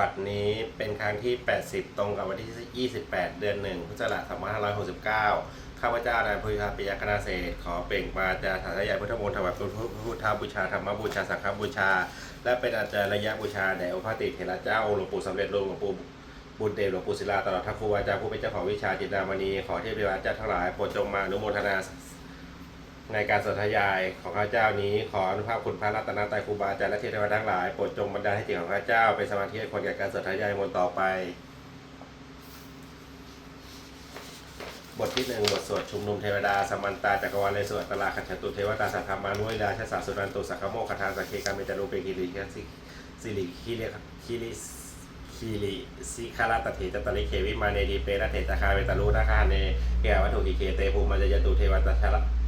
บัดนี้เป็นครั้งที่ 80 ตรงกับวันที่ 28 เดือน 1 พุทธศักราช2569 ข้าพเจ้านายพุทธาปิยคณาเศรษฐขอเปล่งปาจาสาธยายพุทธมนต์ถวายพุทธบูชาธรรมบูชาสังฆบูชา และเป็นอาจารย์ระยะบูชาแด่องค์พระติเถระเจ้าหลวงปู่สำเร็จหลวงปู่บุญเดชหลวงปู่ศิลาตลอดทั้งครูอาจารย์ผู้เป็นเจ้าของวิชาจิตรามณีขอเทพเทวาเจ้าทั้งหลายโปรดจงมาอนุโมทนา ในการสนทยายของข้าเจ้านี้ขออนุภาพคุณพระรัตนตรัยครูบาอาจารย์และเทวดาทั้งหลายโปรดจงบันดาลให้จิตของข้าเจ้าเป็นสมาธิให้คนแก่การสนทยายมนต่อไป บทที่หนึ่งบทสวดชุมนุมเทวดาสมันตาจักรวาลในสวดตลาขันตุเทวตาสัทธามานุเวลาชาสาสุรันตุสักขโมคคาทาสักเคกาเมจารุเปกิริยสิสิริคิเลคิริคิริสิคาราตเถจตริเควิมาเนดีเประเถตคาเวตารุนาคาเนเกวัตถุกิเคเตภูมิจยตุเทวตาชละ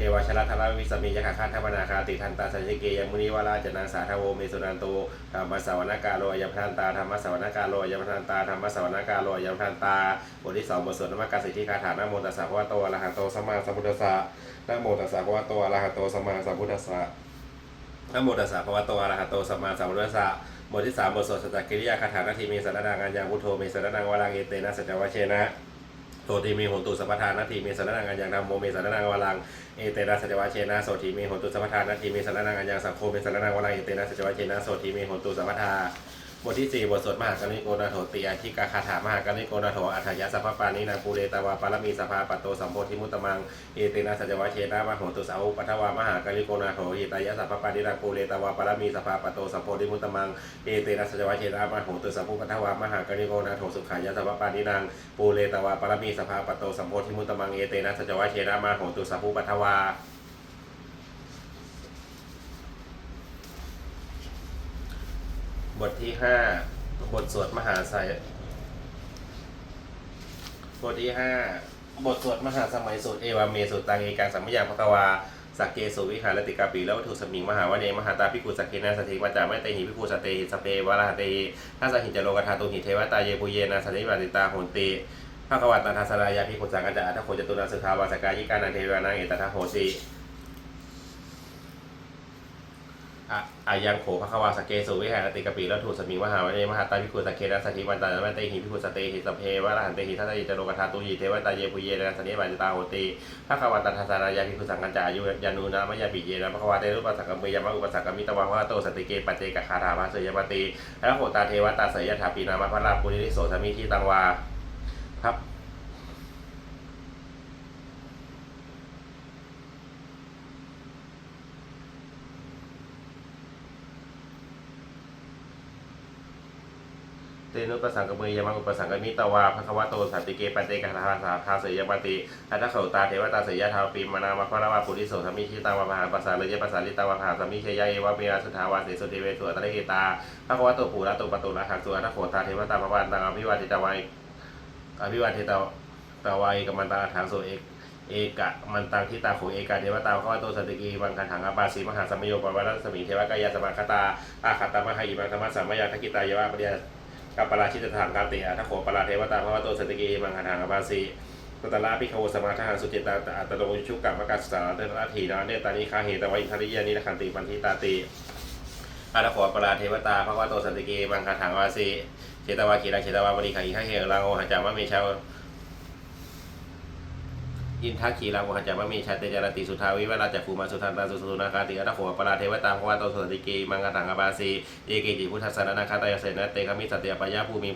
เทวชลธรวิสมิยคาคาธรรมนาคาติทันตาสัญเกยมุนีวราจนาสาทโวเมสุนันโตธรรมสวนากาโลยมทันตาธรรมสวนากาโลยมทันตาธรรมสวนากาโลยมทันตาบทที่สองบทสวดนมกาสิทธิคาถานะโมตัสสะภะวะโตอระหะโตสัมมาสัมพุทธัสสะนโมตัสสะภะวะโตอระหะโตสัมมาสัมพุทธัสสะนโมตัสสะภะวะโตอระหะโตสัมมาสัมพุทธัสสะบทที่สามบทสวดสัจจกิริยาคาถานาทีเมสรนังอัญญาพุทโธเมสรนังวรังเอเตนะสัจจวัชเชนะ โสติมีหนตุสัพพทานาทีมีสันนังอัญญังธรรมโมมีสันนังวาลังเอเตนะสัจวะเชนะโสติมีหนตุสัพพทานาทีมีสันนังอัญญังสังโคมีสันนังวาลังเอเตนะสัจวะเชนะโสติมีหนตุสัพพทา บทที่สี่บทสวดมหากริโกนาโถติอาชิกาคาถามหากริโกนาโถอัฏฐยสัพพปานินาปูเรตาวาปารมีสภาปตโตสัมโพธิมุตตมังเอเตนะสัจวะเชนะมโหตุสาวปัทวามหากริโกนาโถหิตายสัพพปานินาปูเรตาวาปารมีสภาปตโตสัมโพธิมุตตมังเอเตนะสัจวะเชนะมโหตุสัพพุปัทวามหากริโกนาโถสุขายสัพพปานินังปูเรตวาปรมีสภาปโตสัมโพธิมุตตมังเอเตนะสัจวะเชนะมาโหตุสัพพุปัทวา บทที่ห้าบทสวดมหาไสยบทที่ห้าบทสวดมหาสมัยสูตรเอวาเมสูตรตังเอกังสัมมยังพะกวาสักเกสุวิหารติกาปีแล้ววัตถุสมิงมหาวเนมหาตาพิกุสักเกนะสติมาจาไม่เตหิพิกุสเตหิสเปวระหะเตหิถ้าสหิจโลกธาตุหิเทวตาเยปุเยนะสันนิบาติตาโหนติภะควะตาทัสรายาพิกุสังกัจจะอัตโคจตุนาสุขาวาสกายิกานันเทวานังเอตถะโหติ อายังโขภควาสเกสุวิหารติกปีแล้วถูกสมิงมหาวเนมหาตาพิคุสเคนะสัทิวันตานันเตหิพิคุสเตหิสเพวะรหันเตหิทัตติจโลกธาตุหิเทวตาเยปุเยนะสันนิบาจตาโหติภควาตัทสารายาพิคุสังกัจจายุยานุนามยาปิเยนะภควาเตรุปัสักกมยามะอุปสักกมิตวะวะโตสติเกปัจเจกคาถาภาเสยปติแล้วโหตาเทวตาเสยถาปีนามะพระราปุริโสสมิทิตังวาครับ นุปสังกเมยมังอุปสังกมิตวาภควะโตสันติเกปันเตกะทาสาทาเสยปติอัตถะเขาตาเทวตาเสยทาปีมนามะพระวาปุริโสสมิชิตาวะมหาปัสสาเลยปัสสาลิตาวะมหาสมิเชยะเอวะเมียสุทาวาเสสุเทเวสุอัตระเกตาภควะโตปูระโตปตุระหักสุอัตถโขตาเทวตาภวันตังอภิวาทิตาวัยอภิวาทิตาตาวัยกัมมันตาทางโสเอกเอกะมันตังทิตาโขเอกะเทวตาภควะโตสติเกบังคันถังอปาสีมหาสมโยปวัตสมิเทวกายาสมาคตาอาขัตตมหาอิมังธรรมสัมมยาทกิตายาวะปริย กับปราชิตถังกาติอาทัโขปราเทวตาพระวโตสติกีมังคาทางอปาสีตตละพิโคสมาทหารสุจิตาอัตโลชุกกรรมกัสสาเตระถีนาเนตานิคาเหตวินทริยานิรคันติปันทิตาติอาทัโขปราเทวตาพระวโตสติกีมังคาทางอปาสีเจตวาคีรังเจตวาบริขังอิขาเหรังโอหัจามะเมชา อินทักขีรังโอหัจจามะเมชาเตจารติสุทาวิเวลาจักภูมาสุทันตาสุสุนาคาติอัตโขปราเทวตาพระวโตสติกีมังคาทางอปาสีเอเกจิพุทธสสะนาคาตายเสนาเตคามิสติยปยาภูมิ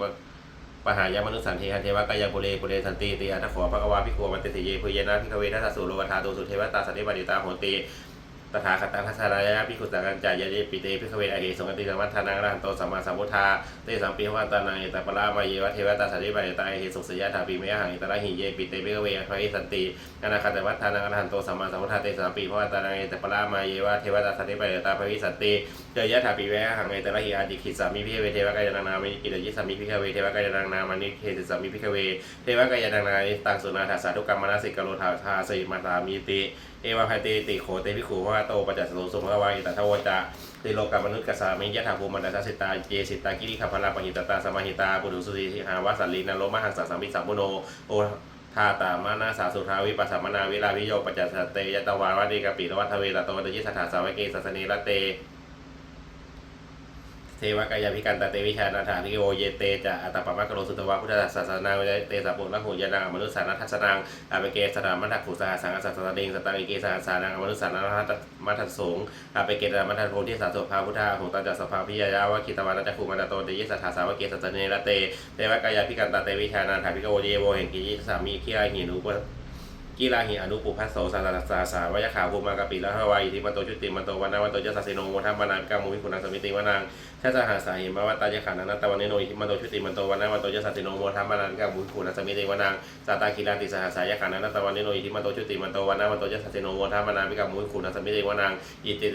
ปหายามนุสันเทหันเทวกายาปุเรปุเรสันติติอัตโขอพระกวาพิโกมันติสิเยพุเยนะพิคเวทัสสุโลวทาตุสุเทวตาสันติบดิตาโหติ ตถาคตังทัสสารายะพิคุสังกัญจายะเยปิเตพิกเวอเหสงกติสัมมัทานังรันโตสัมมาสัมพุทธาเตสัมปีวันตานังเอตปะรามาเยวะเทวตาสันติบดิตาเอสุสยะถาปิเมยหังอิตระหิเยปิเตพิกเวอภัยสันติอนาคตวัฏานังรันโตสัมมาสัมพุทธาเตสัมปีวันตานังเอตปะรามาเยวะเทวตาสันติบดิตาภัยสันติเจยะถาปิเมยหังเอตระหิอาติขิสามิพิเวเทวกายนานามิกิจยิสามิพิกเวเทวกายนานามานิเทสามิพิกเวเทวกายนังนาตังสุนาถาสาธุกรรมนาสิกโลทาทาสิมาตามีติ เอวะภัยติติโขเตพิขูว่าโตปัจจสโลสุภวาอิตัทวจะติโลกามนุษย์กสามิยะถาภูมันดาสิตาเจสิตากิริขพลาปหิตตาสมาหิตาปุถุสุติหาวาสัลลีนโลมหังสัสมิสัมมุโนโอทาตามานาสาสุทาวิปัสสมนาวิลาวิโยปัจจสเตยตวาวาติกปิรวัฏเวตโตวัตยิสถาสาวเกสัสเนรเต สทวกายาพิกันตเตวิชานาถาทิโอเยเตจะอัตปะมะกโลสุตวะพุทธศาสนาวิเตสัพพุละหุยานังอมนุสสานัทัสนังอาเปเกสนามัทขุสหสังอสัสสะเดงสตังอิเกสหสานังอมนุสสานัทัมัทสงอาเปเกสตมัทโพธิสาสุภาพุทธาหุตจัสสภาพิยายาวะคิตวานัจขุมันตโตเตยิสัทธาสาวะเกสัจเนระเตเทวกายาพิกันตเตวิชานาถาพิโอเยโวแห่งกิยิสามีเขี้ราหินุป กีฬาหิอนุปุพัสโสสาสาสาวยขาวภูมากะปิละหวายทิมันโตชุติมันโตวันนาวันโตยสัสสิโนโมทัมมานานกามุวิคุณังสมิติวานางชาสหาสาหิมวัตตายขานันตะวันเนโนหิมันโตชุติมันโตวันนาวันโตยสัสสิโนโมทัมมานานกามุวิคุณังสมิติวานางสาตาคีรันติสหาสายขานันตะวันเนโนหิมันโตชุติมันโตวันนาวันโตยสัสสิโนโมทัมมานานกามุวิคุณังสมิติวานางอิติ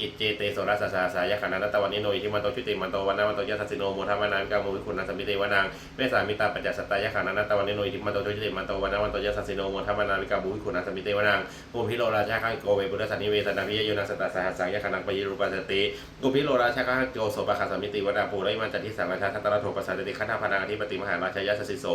อิจเจเตโสรัสสาสายขานันตวันเนโนหิมันโตชุติมันโตวันนาวันโตยะสัสสิโนโมทัมมานานกามุวิคุณัสมิเตวานางเวสามิตาปัจจสัตตายขานันตวันเนโนหิมันโตชุติมันโตวันนาวันโตยะสัสสิโนโมทัมมานานกามุวิคุณัสมิเตวานางกุพิโลราชาคังโกเวบุตสันนิเวสนาพิยโยนาสตาสหัสสังยคณังปยิรูปัสติกุพิโลราชาคังโกโสปะขัสสมิติวดาภูไรมันจันทิสังราชาคัตระโทปัสสันติคัตถาพนาธิปติมหาราชายสสิโส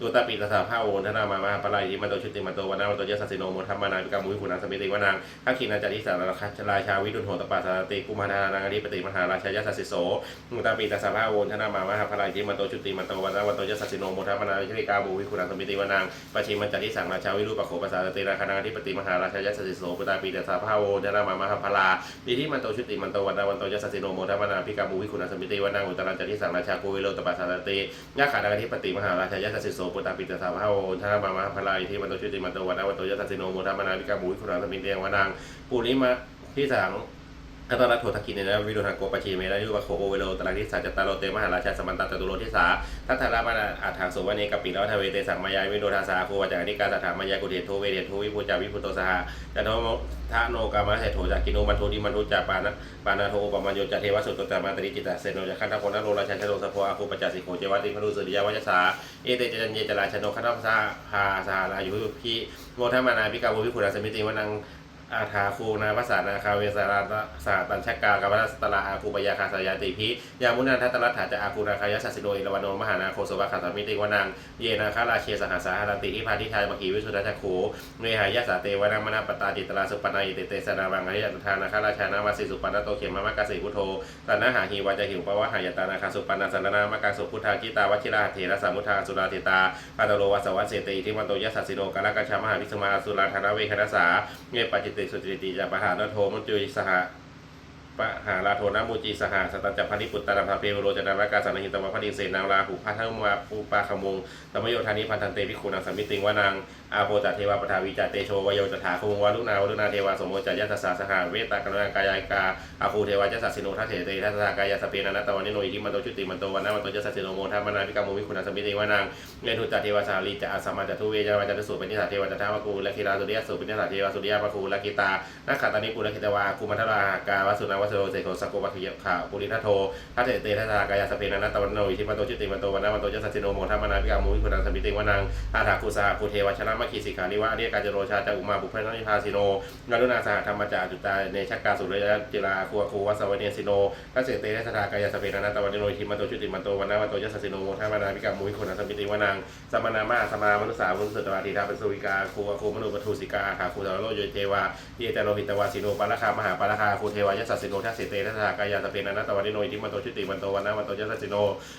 ตุตาปิตสาภาโอนธนามามหาปลายทิมันโตชุติมันโตวันนามันโตยะสสิโนโมทัมานาปิกามุวิคุณัสมิเติวนังข้าขีนาจันทิสังราชราชาวิดุลโหตปัสสติกุมารนานังอธิปติมหาราชยสสิโสตุตาปิตาสภาโอนธนามามหาปลายทิมันโตชุติมันโตวันามันโตยสสิโนโมทัมมานาปิกามุวิคุณังสมิติวนังปชิมันจันทิสังราชาวิรูปโขปัสสติราคณังอธิปติมหาราชยสสิโสปุตตาปีเดสภาโวจนามามหาพลาปีที่มันโตชุติมันโตวันวันโตยสสิโนโมทัมนาพิกามุวิคุณังสมิติวนาอุตรัญจติสังราชากุวิโรตปัสสาติยะขาดังทิปติมหาราชยสสิโสปุตตาปีเดสภาโวจนามามหาพลาที่มันโตชุติมันโตวันวันโตยสสิโนโมทัมนาพิกามุวิคุณังสมิติวนางปุริมาที่สัง อัตระโทตกินเนวิโรทางโกปชีเมรายุวะโคโอเวโรตรังทิสาจตารโลเตมหาราชาสมันตาตตุโรทิสาทัตถารามาอาถางสุวรรณีกปิแล้วทเวเตสังมายาวิโรธาสาโควจากนิกาสถามายากุเทโทเวเดโทวิภูจาวิพุโตสหาจันโททะโนกามะเสโถจากกินุมันโทดิมันทุจาปานะปานาโทปมัญโยจาเทวสุตตามาตริจิตาเสโนจะขันธพลนโรราชันชโลสโพอาคูปจาสิโขเจวติพนุสุริยวัชสาเอเตจันเยจราชโนขันธพสาหาสหรายุพิโมทมานาพิกาวุวิคุณาสมิติวนัง อาทาคูนาภาษานาคาเวสาราสาตัญชกากาวัสตลาอาคูปยาคาสายาติพิยามุนาทัตตรัฐาจะอาคูนาคายาสัสสิโนเอรวันโนมหานาโคสวะขัสมิติวนังเยนาคาราเชสหัสาหารันติอิพาทิทายมขีวิสุทธจักโขเมหายาสาเตวนามานาปตาจิตราสุปนาอิเตเตสนาวังอริยทานาคาราชานาวาสิสุปนาโตเขมมะกะสิพุโธตันนาหาหีวาจะหิวปวะหายตานาคาสุปนาสันนามะกังสุพุทธาจิตาวชิราเถระสามุทาสุราติตาปาตโลวัสวัสเสติทิมันโตยสัสิโนกาลกัชามหาวิสมาสุราธนาเวคณสาเมปจจิติสุจริติจาปหานโทมุจุยสหะ ปหาลาโทนามูจีสหาสตัญจพนิปุตตะพาเปโรจนารากาสันหิตวะพนิเสนาราหุพัทธมวาปูปาขมุงตมโยธานิพันธันเตภิกขุนังสมิติงวานางอาโปจัตเทวาปทาวิจาเตโชวโยจถาคุงวาลุนาวลุนาเทวาสมโมจัตยัสสาสหาเวตากรุณากายกาอาคูเทวาจัสสิโนทัตเถเตทัสสากายาสเปนันตวันนิโนอิทิมันโตชุติมันโตวันนามันโตจัสสิโนโมทัมานาภิกามุวิคุณังสมิติงวานางเมทุจัตเทวาสาลีจะอาสมาจัตุเวจาวาจัตสุปนิสาเทวาจัตถาวกูและคิราสุริยสุปนิสาเทวาสุริยาปคูและกิตานักขัตตานิปุและคิตวาคุมัทราหากาวสุนาวสโรเสโกสโกปัคิยขาปุริทัโททัตเถเตทัสสากายาสเปนันตวันโนอิทิมันโตชุติมันโตวันนามันโตจัสสิโนโมทัมนาภิกามุวิคุณังสมิติวานางอาถาคุสาคูเทวชนะมะคีสิกานิวะอริยกาจโรชาจะอุมาบุพเพนิพาสิโนนารุณาสหธรรมจาจุตาเนชกาสุริยจิราคูคูวัสวเนสิโนทัสเสเตทัสสากายาสเปนันตวันโนอิทิมันโตชุติมันโตวันนามันโตจัสสิโนโมทัมนาภิกามุวิคุณังสมิติวานางสมนามาสมามนุษสามนุษย์ตวาทีทาเป็นสุวิกาคูคูมนุปทูสิกาขาคูตวโลโยเทวาเยเตโลหิตวาสิโนปาราคามหาปาราคาคูเทวายัสสิโนทัสเสเตทัสสากายาสเปนันตวันิโนอิทิมันโตชุติมันโตวันนามันโตจัสสิโน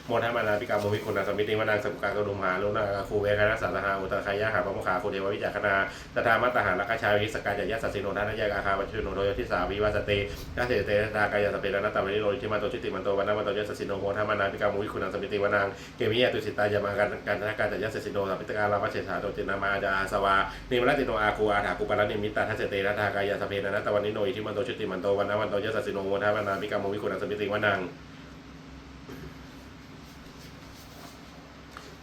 โมทัมานาภิกามวิคุณังสมิติงวานางสมุกากรุมหาลุนาคูเวคณะสัตหาอุตคายะหาปมุขาคูเทววิจารคณาตถามัตตหาลักชาวิสกายะสัสสิโนทันยากาคาวัชโนโดยทิสาวิวัสเตทัสเสเตทัสสากายาสเปนันตวันิโนอิทิมันโตชุติมันโตวันนามันโตจัสสิโนโมทัมานาภิกามวิคุณังสมิติวานางเกมิยะตุสิตายามากันกันทการจัยัสสิโนสัพพิตการามัเชถาโตจินามาจาสวานิมรติโนอาคูอาถากุปานิมิตตาทัสเสเตทัทากายาสเพนันตวันนิโนอิทิมันโตชุติมันโตวันนาวันโตยัสสิโนโมทัมมานาภิกามวิคุณัสมิติวนัง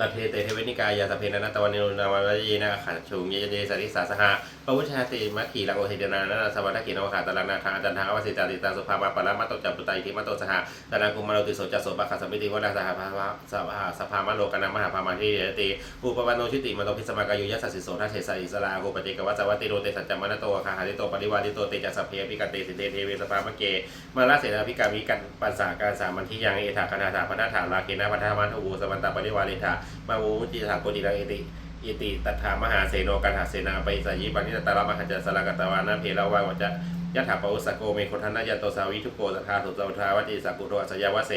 ตัดเทเตเทเวนิกายาสเพนันตวันนิโนนาวายเยนะขัดชุงเยเยสาริสาสหะพระวุชาติมัคคีลังโอเทเดนานาสวัสดิขีนวขาตลังนาคาอาจารย์ทางอวสิตาติตาสุภามาปรมาตจัปุตติทิมาโตสหะตานังคุมาโลติโสจัสโสปะขัสมิติวะนาสหภาวะสภาสภามโลกนามหาภามาทิเยติอุปปโนชิติมโตพิสมากายุยัสสิโสทัสเสสอิสลาโกปฏิกวัจวัติโรเตสัจจมนโตคาหาติโตปริวาติโตเตจัสเพปิกเตสิเตเทเวสภามะเกมาลาเสนาพิกามิกันปัสสาการสามันทิยังเอถาคณาถาพนาถาลาเกนะพัทธามันทูสวันตาปริวาริถามาวุจิถาโกติรังเอติอิติตัทธามหาเสโนกันหาเสนาไปสายิปันิตตารมหัจจสลังกตวานาเพลาวาวัจจะยะถาปอุสโกเมโคทันนายโตสาวิทุโกสัทธาสุตวทาวติสักุโตอัสยาวเส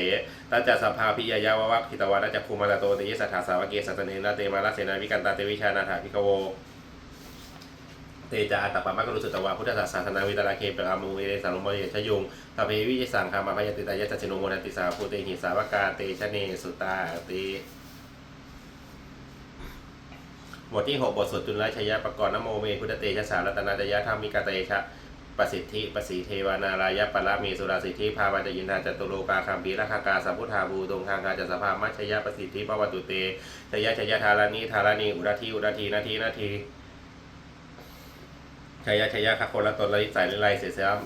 ตัจจะสภาพิยายาวะวัคคิตวานาจะภูมาตโตติยสัทธาสาวเกสัตเนนาเตมาลาเสนาวิกันตาเตวิชานาถาพิกโวเตจาอัตตปะมะกรุสุตวาพุทธศาสนาวิตาราเคปะอามุเอสังโมเยชยุงทเพวิยสังคามาพยติตายะจัชโนโมนันติสาภูเตหิสาวกาเตชะเนสุตาติ บทที่หกบทสวดจุลชยะปะกรณ์นโมเมพุทธเตชะสารัตนาจยะธรรมิกาเตชะประสิทธิประสีเทวานารายะปะละมีสุราสิทธิภาวันจยินทาจตุโลกาคัมปีราคากาสัมพุทธาภูตรงทางกาจัสภามัชยะประสิทธิปวัตุเตชยะชยะธารานีธารานีอุรทีอุรทีนาทีนาทีชยะชยะคโคละตนละิสายลิไลเสสม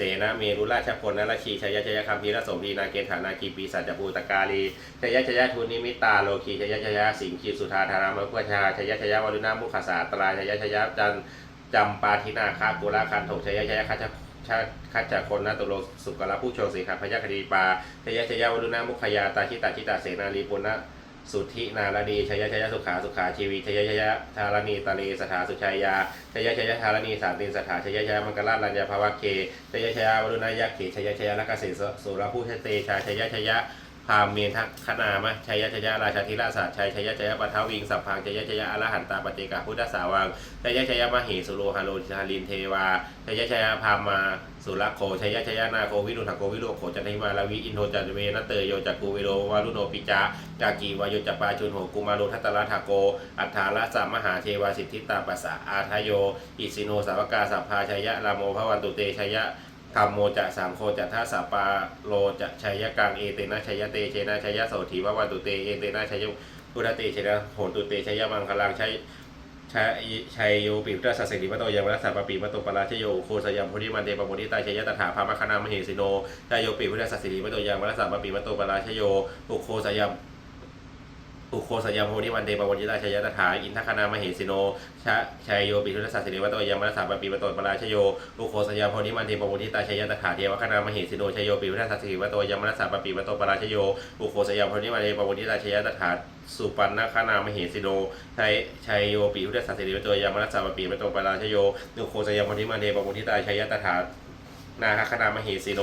เสนาเมรุราชพลนรชีชยชยคัมพีรสมพีนาเกณฑานาคีปีสัจภูตกาลีชยชยทุนิมิตาโลคีชยชยสิงคีสุธาธารามพุชาชยชยวรุณามุขสาตราชยชยจันจำปาทินาคากุลาคันถกชยชยคัจชาคัจจคนนาตุโลสุกลผู้โชสีขัพยคดีปาชยชยวรุณามุขยาตาชิตาชิตาเสนาลีปุณณ สุทธินารณีชยชยสุขาสุขาชีวีชยชยธารณีตาลีสถาสุชัยยาชยชยธารณีสามตินสถาชยชยมังกรรัญญาภาวะเคชยชยวรุณายะเขชยชยลักเสสสุรผู้ชเตชาชยชย พามเมนทักขนามะชยชยราชาธิราชาชัยชยชยปัทวิงสัพพังชยยะชยะอรหันตาปฏิกาพุทธสาวังชยยะชยะมเหสุโลหาโลชาลินเทวาชยยะชยะพามาสุรโคชยยะชยะนาโควิรุณโกวิโรโคจันทิมาลาวิอินโทจันเวนเตยโยจักกูวิโรวารุโนปิจากากีวายโยจปาจุนโหกุมาโรทัตตะระทาโก อัฏฐาละสามมหาเทวาสิทธิตาปัสสะอาทายโย อิสิโนสาวกาสัพพาชยะรามโมภวันตุเตชยะ ธรรมโมจะสามโคจะท่าสาปาโลจะชัยกังเอเตนะชัยเตเชนะชัยโสถีววันตุเตเอเตนะชัยพุทธเตเชนะโหตุเตชัยมังคลังชัยชัยชัยโยปิพุทธสัสสิริมะโตยังวัสสัปปิมะโตปราชโยโคสยามพุทธิมันเตปะโมทิตาชัยตถาภามคณามเหสิโนชายโยปิพุทธสัสสิริมะโตยังวัสสัปปิมะโตปราชโยโคสยาม อุโคสยามโพนิวันเดปวันยิตาชยตถาอินทคณามเหสิโนชะชัยโยปิทุตสัสสิริวัตโตยามรัสสาปปีปโตปราชโยอุโคสยามโพนิวันเดปวันยิตาชยตถาเทวคณามเหสิโนชัยโยปิทุตสัสสิริวัตโตยามรัสสาปปีปโตปราชโยอุโคสยามโพนิวันเดปวันยิตาชยตถาสุปันนคณามเหสิโนชัยชัยโยปิทุตสัสสิริวัตโตยามรัสสาปปีปโตปราชโยอุโคสยามโพนิวันเดปวันยิตาชยตถานาคณามเหสิโน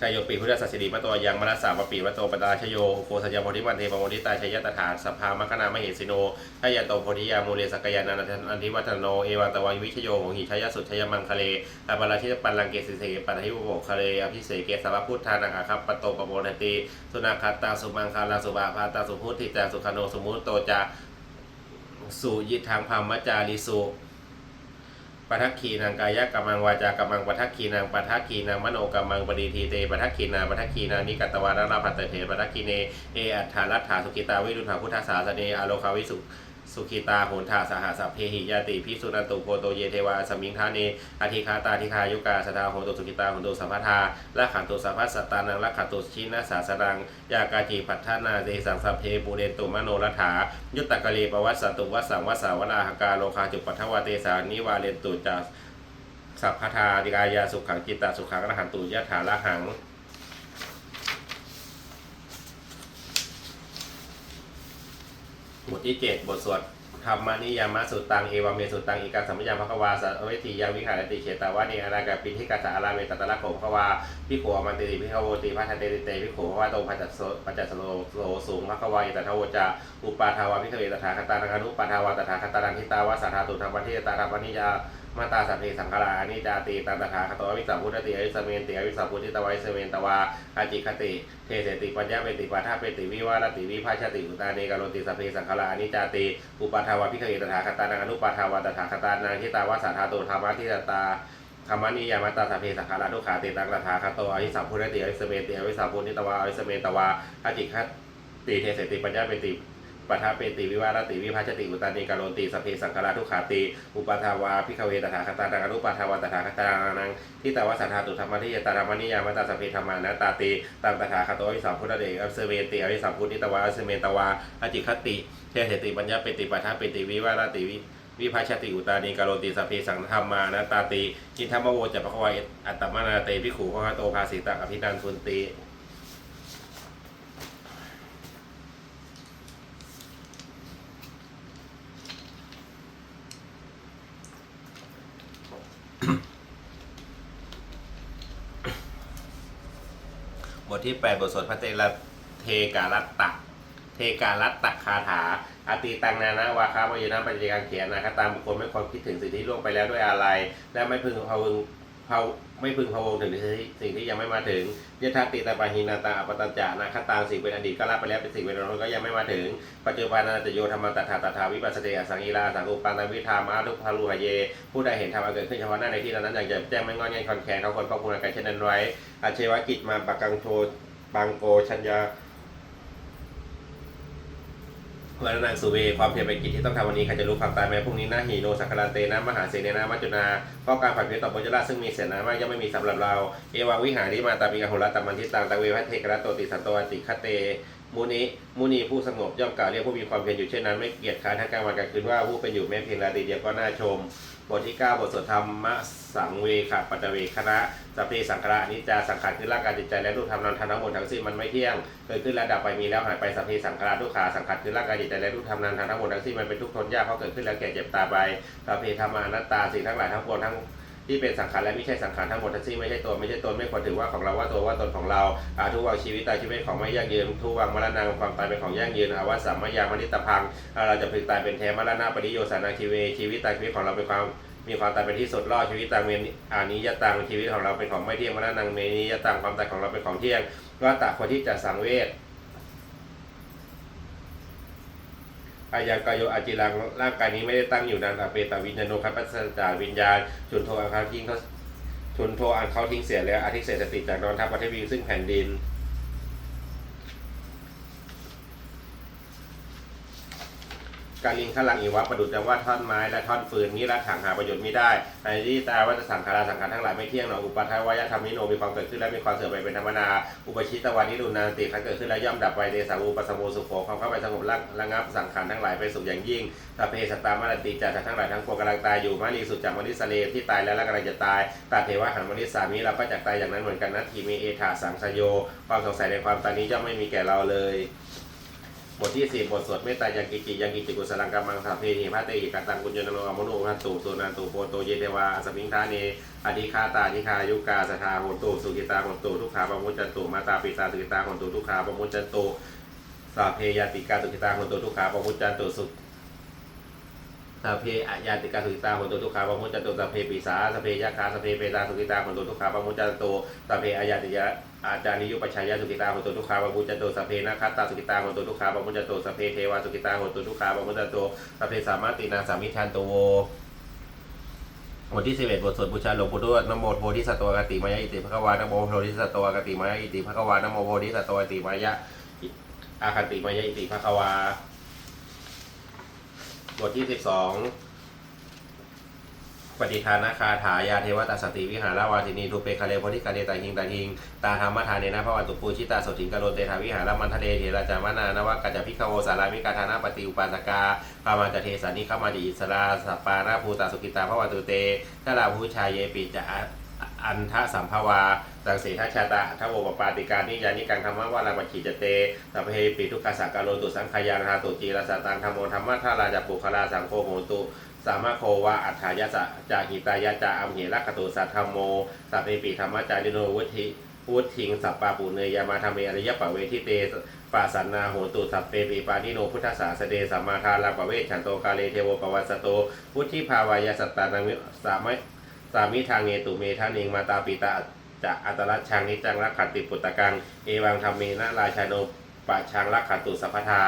ชายโยปีพุทธศาสนีมะโตยังมรัสสาวปีมะโตปตาชโยโคสยาโพธิมันเทปโมทิตาชยตถาสภามคณามเหสิโนทายาโตโพธิยามูเลสกยานันอันทิวัฒโนเอวัตวังวิชโยโหหิชยสุชยมังคเลอาปราชิตปันลังเกสิเสปัตหิวโบคเลอภิเสเกสาวพุทธานังอาคัปปโตปโมทติสุนาคตาสุมังคาลาสุบาภาตาสุพุทธิจาสุขโนสมุตโตจาสุยิทางพามจาริสุ ปทักขีนางกายกัมมังวาจากัมมังปทักขีนางปทักขีนางมโนกัมมังปดีทีเตปทักขีนาปทักขีนานิกัตวานาราพัตเตเถปทักขีเนเออัฏฐารัฐถาสุกิตาวิรุณหาพุทธสาสเนอโลคาวิสุ สุขิตาโหนถาสหสัพเพหิยาติพิสุนันตุโกโตเยเทวาสมิงทาเนอธิคาตาธิคายุกาสทาโหตุสุกิตาโหตุสัพพทาละขันตุสัพพสตานังละขันตุชินาสาสรังยากาจิปัฏฐานาเดสังสัพเพปูเรนตุมโนรัฐายุตตะกะเลปวัสสตุวัสสังวัสสาวราหกาโลคาจุปัทวาเตสานิวาเรนตุจาสัพพทาดิกายาสุขังจิตตสุขังอรหันตุยะถาละหัง บทที่เจ็ดบทสวดธรรมานิยามะสุตังเอวเมสุตังอิกาสสัมปยามภควาสัเวทียาวิหารติเฉตาวะนีอนาคาปิทิกาสาอาราเมตตะละโขภควาพิโขมันติพิขโวติพัทเตติเตพิโขภควาโตปัจจโสปัจจสโลโลสูงภควาอิตทวจาอุปาทาวาพิเขเวตถาคตานังอนุปาทาวาตถาคตานันทิตาวาสาธาตุธรรมวัทิตาธรรมนิยา มาตาสัพเพสังขารานิจาติตันตถาคตวิสัมพุทธติอวิสเมนติอวิสัมพุทธิตวาวิสเมนตวาอาจิคติ เทเสติปัญญาเปติปัฏฐาเปติวิวารติวิภาชติอุตาเนกาโรติสัพเพสังขารานิจาติอุปาทาวาพิเขเตถาคตานังอนุปาทาวาตถาคตานังทิตาวาสาธาตุธรรมะทิตตาธรรมนิยามตาสัพเพสังขาราทุขาเตตังตถาคตอวิสัมพุทธติอวิสเมนติอวิสัมพุทธิตวาอวิสเมนตวาอาจิคติเทเสติปัญญาเปติ ปัทาเปติวิวารติวิภาชติอุตานิการนติสพเพสังขาราทุขาติอุปทาวาพิคเวตถาคตานังอนุปทาวาตถาคตานังทิตาวสัทธาตุธรรมทิยตาธรรมนิยามตาสพเพธรรมานาตาติตังตถาคตอวิสัมพุทธเดชอัสเสเวติอวิสัมพุทธิตวาอัสเสเมตวาอจิคติเทเสติปัญญาเปติปัทาเปติวิวารติวิวิภาชติอุตานิการติสพเพสังธรรมานาตาติกินธรรมโวจะปะควายอัตตมานาเตพิขูพระโตภาสิตังอภินันทุนติ อ ที่ 8 บทสวดพระเตระเทการัตตะเทการัตตะคาถาอติตังนานาวาคาวายนะปัจจกังเขียนนะครับตามบุคคลไม่ควรคิดถึงสิ่งที่ล่วงไปแล้วด้วยอะไร และไม่พึงพะวง พะไม่พึงพะวงถึงสิ่งที่ยังไม่มาถึงยถาติตาปาหินาตาอปตัญจานาคตางสิ่งเป็นอดีตก็รับไปแล้วเป็นสิ่งเป็นอนาคตก็ยังไม่มาถึง ปัจจุบันนาจะโยธรรมตัถาตถาวิปัสสติอสังีลาสังอุปันตวิธามาทุพารุหเย ผู้ใดเห็นธรรมเกิดขึ้นเฉพาะหน้าในที่นั้นอย่างจะแจ้งไม่งอนเงียนคอนแคนเขาคนควบคุมการเช่นนั้นไว้อาเชวกิจมาปักกังโชปังโกชัญญา วันนังสุเว ความเพียรเป็นกิจที่ต้องทำวันนี้ใครจะรู้ความตายไหมพรุ่งนี้นะหีโนสักการันเตนะมหาเสนนะมัจจุนาเพราะการผัดเพียรต่อพระราซึ่งมีเสนามากย่อมไม่มีสำหรับเรา เอวังวิหาริมาตาปิกาโหรตัมันทิตังตะเวพัทเทกระโตติสันโตอติคเต มุนิมุนีผู้สงบย่อมกล่าวเรียกผู้มีความเพียรอยู่เช่นนั้นไม่เกียจค้านทั้งกลางวันกลางคืนว่าผู้เป็นอยู่แม้เพียงราตรีเดียวก็น่าชม บทที่ 9 บทสวดธรรมสังเวขปัตเวคณะสัพเพสังขารนิจจาสังขารคือร่างกายจิตใจและรูปธรรมนามธรรมทั้งหมดทั้งสิ้นมันไม่เที่ยงเกิดขึ้นแล้วดับไปมีแล้วหายไปสัพเพสังขารทุกขาสังขารคือร่างกายจิตใจและรูปธรรมนามธรรมทั้งหมดทั้งสิ้นมันเป็นทุกข์ทนยากเพราะเกิดขึ้นแล้วแก่เจ็บตาไปสัพเพธรรมานัตตาสิ่งทั้งหลายทั้งปวงทั้ง ที่เป็นสังขารและไม่ใช่สังขารทั้งหมดทั้งสิ้นไม่ใช่ตัวไม่ใช่ตนไม่ควรถือว่าของเราว่าตัวว่าตนของเราอาทุกวังชีวิตตายชีวิตของไม่ยั่งยืนทุกวังมรณะความตายเป็นของยั่งยืนอาวัสสัมมยามนิตพังเราจะพึงตายเป็นแท้มรณะปริโยสานาชีเวชีวิตตายชีวิตของเราเป็นความมีความตายเป็นที่สุดรอดชีวิตตังเมนอานิยตังชีวิตของเราเป็นของไม่เที่ยงมรณะนังเมนิยตังความตายของเราเป็นของเที่ยงก็ตาคนที่จะสังเวช อายังกายโยอาจิรังร่างกายนี้ไม่ได้ตั้งอยู่นานอเปตวิญญาโนคัปปัสสจาวิญญาณจุนโทอันเขาทิ้งเขาจุนโทอันเขาทิ้งเสียแล้วอาทิเศษสติจากนอนทับประเทศวีซึ่งแผ่นดิน กาลิงขลังอีวะประดุจว่าท่อนไม้และท่อนฟืนนี้ละถังหาประโยชน์ไม่ได้ในที่ตาว่าจะสังขาราสังขารทั้งหลายไม่เที่ยงหนออุปาทวายธรรมนิโนมีความเกิดขึ้นและมีความเสื่อมไปเป็นธรรมนาอุปชิตวันนิรุนานติคันเกิดขึ้นแล้วย่อมดับไปเดสาวูปสโมสุโขความเข้าไปสงบระระงับสังขารทั้งหลายไปสุขอย่างยิ่งตาเพสตตามรติจักทั้งหลายทั้งปวงกำลังตายอยู่มารีสุดจากมนิสเลที่ตายแล้วและกำลังจะตายตาเทวะหันมนิสามีเราก็จะตายอย่างนั้นเหมือนกันนัตทีเมเอธาสังสโย ความสงสัยในความตายนี้ย่อมไม่มีแก่เราเลย บทที่สี่บทสวดเมตตายังกิจิยังกิจิกุสลังกัมมังสัพเพหิพระเตหิกาตตังกุญยนโลอมโนพันตุสุนันตุโปโตเยเทวาอสมิงทาเนอธิคาตาธิคายุกาสทาโหนตุสุกิตาโหนตุทุกขาปมุจจันตุมาตาปิตาสุกิตาโหนตุทุกขาปมุจจันตุสัพเพยติกาสุกิตาโหนตุทุกขาปมุจจันตุสุ สัพเพอายาติกาสุกิตาหนตุทุกขาปมุจจตุสัพเพปิสาสัพเพยะคาสัพเพเปตาสุกิตาหนตุทุกขาปมุจจตุสัพเพอายาติยะอาจาริยุปชัยยะสุกิตาโหตุทุกขาปมุจจโตสัพเพนะคัตตาสุกิตาโหตุทุกขาปมุจจโตสัพเพเทวาสุกิตาโหตุทุกขาปมุจจโตสัพเพสามารตินาสามิทันโตโวบทที่สิบเอ็ดบทสวดบูชาหลวงปู่ทวดนโมโพธิสัตว์กติมายะอิติภควานโมโพธิสัตว์กติมายะอิติภควานโมโพธิสัตว์กติมายะอาคติมายะอิติภควา บทที่สิบสองปฏิทานาคาถายาเทวตาสติวิหาราวาทินีทุเปคาเลโพธิกาเลตาหิงตาหิงตาธรรมทานเนนะพระวันตุปูชิตาสถิงกโรเตทาวิหารมันทะเลเทระจามานานวะกัจจพิคโวสารามิกาธานาปฏิอุปาสกาพามาจเทสานิขมาดิอิสราสปานาภูตาสุกิตาพระวันตุเตทาราภูชายเยปิจะ อันทะสัมภวา สังเสทชาตะทวโปปาติการนิยานิกังธรรมะวาลาปจิจเตสัพเพปิทุกขสักการโลตุสังขยานาตุจีรสตังธรรมโมธรรมะทาราจัปุคลาสังโฆโหตุสามะโควะอัฏฐายะสะจาหิตายะจาอัมเหรักตุสัทธรรมโมสัพเพปิธรรมจาริโนวุธิวุทิงสัปปาปุเนยยามาธรรมเอริยปะเวทิเตปัสันนาโหตุสัพเพปิปานิโนพุทธสาสเดสัมมาทาราปเวชันโตกาเลเทโวปวัสโตพุทธิภาวายสัตตานังวิสามะ สามิทางเนตุเมทานิงมาตาปิตาจะอัตรัชชังนิจังรักขัตติปุตตะกัง เอวังธรรมเมนะราชาโนปะชังรักขัตตุสัพพทา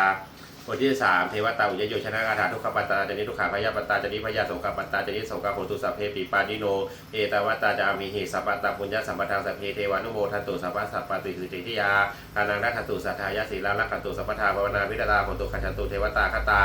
บทที่สามเทวตาอุยโยชนะคาถาทุกขปัตตาจนิทุกขาพยาปัตตาจนิพยาโสกปัตตาจนิโสกโหตุสัพเพปิปานิโน เอตวัตตาจามิหิสัพพตตาปุญญาสัมปทางสัพเพเทวานุโมทันตุสัพพะสัพปติสุติทิยาทานังรักขตุสัทธายะศีลารักขตุสัพพทาภาวนาวิตาโหตุขันตุเทวตาคตา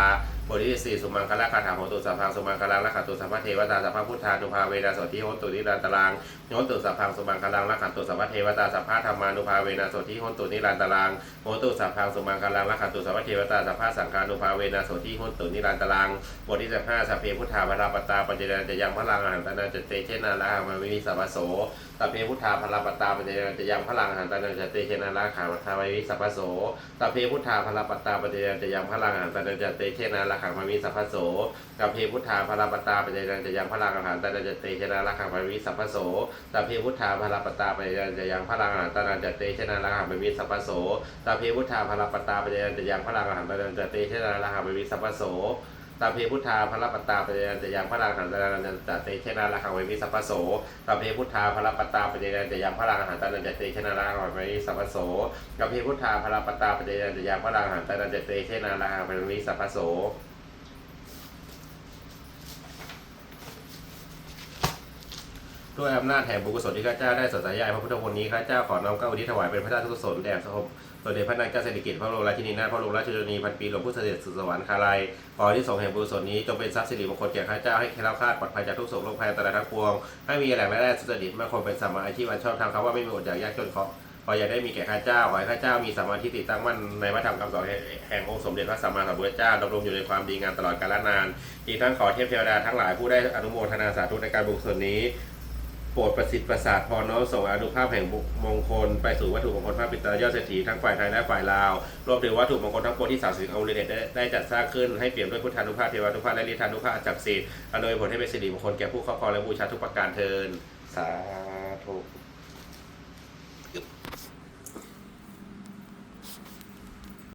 บทที่สี่สุมังคละคาถาโหตุสัพพังสุมังคลังรักขตุสัพพเทวตาสัพพพุทธานุภาเวนะสติโหตุนิรันตรังโหตุสัพพังสุมังคลังรักขตุสัพพเทวตาสัพพธรรมานุภาเวนะสติโหตุนิรันตรังโหตุสัพพังสุมังคลังรักขตุสัพพเทวตาสัพพสังฆานุภาเวนะสติโหตุนิรันตรังบทที่สิบห้าสัพเพพุทธาภราปตาปัญจเจนจะยังพลังอาหารตนาจะเตเชนาลาหามาวิมิสัพพโสสัพเพพุทธาภราปตาปัญจเจนจะยังพลังอาหารตนาจะเตเชนาลาหามาทาวิมิสัพพโสสัพเพพุทธาภราปตาปัญจเจนจะยังพลังอาหารตนาจะเตเชนาลาระขังพระวิสัพพโสกับเพพุทธาพระปตาปัจจยันจะยังพระราหันตนาจเตชนะระขังพระวิสัพพโสตาเพพุทธาพระปตาปัจจยันจะยังพระราหันตนาจเตชนะระขังพระวิสัพพโสตาเพพุทธาพระปตาปัจจยันจะยังพระราหันตนาจเตชนะระขังพระวิสัพพโส ตาเพพุทธาพระปตาปัจจยันจะยังพระราหันตนานันตเตชนะราคังเวมิสัพพโสตาเพพุทธาพระปตาปัจจยันจะยังพระราหันตนาเตชนะราคังเวมิสัพพโสตาเพพุทธาพระปตาปัจจยันจะยังพระราหันตนาเตชนะราคังเวมิสัพพโสด้วยอำนาจแห่งบุญกุศลที่ข้าเจ้าได้สัตยายพระพุทธคุณนี้ข้าเจ้าขอน้อมเกล้าอุทิศถวายเป็นพระราชกุศลแด่สม สมเด็จพระนางเจ้าสิริกิติ์พระบรมราชินีนาถพระบรมราชชนนีพันปีหลวงพุทธเสด็จสู่สวรรคาลัยขอที่ส่งแห่งบุญกุศลนี้จงเป็นทรัพย์สิริมงคลแก่ข้าเจ้าให้แคล้วคลาดปลอดภัยจากทุกโศกโรคภัยอันตรายทั้งปวง ให้มีแหล่งรายได้สุจริตมั่นคงเป็นสัมมาอาชีพอันชอบธรรมคำว่าไม่มีอดอยากยากจนขอขออย่าได้มีแก่ข้าเจ้าขอให้ข้าเจ้ามีสมาทิฏฐิตั้งมั่นในพระธรรมคำสอนแห่งองค์สมเด็จพระสัมมาสัมพุทธเจ้าดำรงอยู่ในความดีงามตลอดกาลนาน อีกทั้งขอเทพเทวดาทั้งหลายผู้ได้อนุโมทนาสาธุในการบุญกุศลนี้ โปรดประสิทธิ์ประสาทพรน้อมส่งอนุภาพแห่งมงคล ไปสู่วัตถุมงคลพระปิตรยอดเศรษฐีทั้งฝ่ายไทยและฝ่ายลาว รวมถึงวัตถุมงคลทั้งปวงที่สาวสิงห์องค์เดชได้ได้จัดสร้างขึ้นให้เปี่ยมด้วยพุทธานุภาพเทวานุภาพและฤทธานุภาพอันศักดิ์สิทธิ์อำนวยผลให้เป็นสิริมงคลแก่ผู้ครอบครองและบูชาทุกประการเทินสาธุ